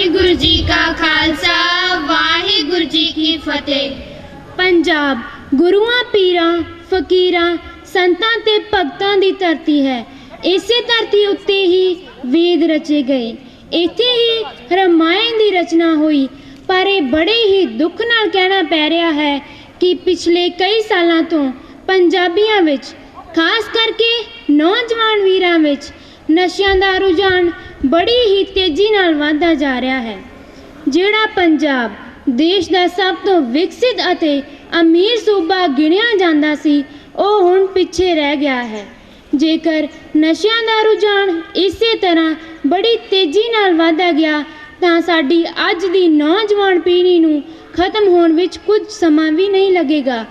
ਵਾਹਿਗੁਰੂ ਜੀ ਕਾ ਖਾਲਸਾ, ਵਾਹਿਗੁਰੂ ਜੀ ਕੀ ਫਤਿਹ। ਪੰਜਾਬ, ਗੁਰੂਆਂ, ਪੀਰਾਂ, ਫਕੀਰਾਂ, ਸੰਤਾਂ ਤੇ ਭਗਤਾਂ ਦੀ ਧਰਤੀ ਹੈ। ਇਸੇ ਧਰਤੀ ਉੱਤੇ ਹੀ ਵੇਦ ਰਚੇ ਗਏ। ਇੱਥੇ ਹੀ ਰਾਮਾਇਣ ਦੀ ਰਚਨਾ ਹੋਈ। ਪਰ ਇਹ ਬੜੇ ਹੀ ਦੁੱਖ ਨਾਲ ਕਹਿਣਾ ਪੈ ਰਿਹਾ ਹੈ ਕਿ ਪਿਛਲੇ ਕਈ ਸਾਲਾਂ ਤੋਂ ਪੰਜਾਬੀਆਂ ਵਿੱਚ, ਖਾਸ ਕਰਕੇ ਨੌਜਵਾਨ ਵੀਰਾਂ ਵਿੱਚ ਨਸ਼ਿਆਂ ਦਾ ਰੁਝਾਨ ਬੜੀ ਹੀ ਤੇਜ਼ੀ ਨਾਲ ਵਧਦਾ ਜਾ ਰਿਹਾ ਹੈ। ਜਿਹੜਾ ਪੰਜਾਬ ਦੇਸ਼ ਦਾ ਸਭ ਤੋਂ ਵਿਕਸਿਤ ਅਤੇ ਅਮੀਰ ਸੂਬਾ ਗਿਣਿਆ ਜਾਂਦਾ ਸੀ, ਉਹ ਹੁਣ ਪਿੱਛੇ ਰਹਿ ਗਿਆ ਹੈ। ਜੇਕਰ ਨਸ਼ਿਆਂ ਦਾ ਰੁਝਾਨ ਇਸੇ ਤਰ੍ਹਾਂ ਬੜੀ ਤੇਜ਼ੀ ਨਾਲ ਵਧਦਾ ਗਿਆ, ਤਾਂ ਸਾਡੀ ਅੱਜ ਦੀ ਨੌਜਵਾਨ ਪੀੜ੍ਹੀ ਨੂੰ ਖਤਮ ਹੋਣ ਵਿੱਚ ਕੁਝ ਸਮਾਂ ਵੀ ਨਹੀਂ ਲੱਗੇਗਾ।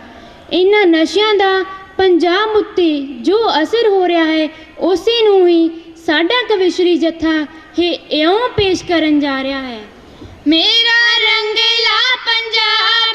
ਇਹਨਾਂ ਨਸ਼ਿਆਂ ਦਾ ਪੰਜਾਬ ਉੱਤੇ ਜੋ ਅਸਰ ਹੋ ਰਿਹਾ ਹੈ, ਉਸੇ ਨੂੰ ਹੀ ਸਾਡਾ ਕਵਿਸ਼ਰੀ ਜਥਾ ਇਹ ਇਉਂ ਪੇਸ਼ ਕਰਨ ਜਾ ਰਿਹਾ ਹੈ। ਮੇਰਾ ਰੰਗਲਾ ਪੰਜਾਬ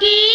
ਕੀ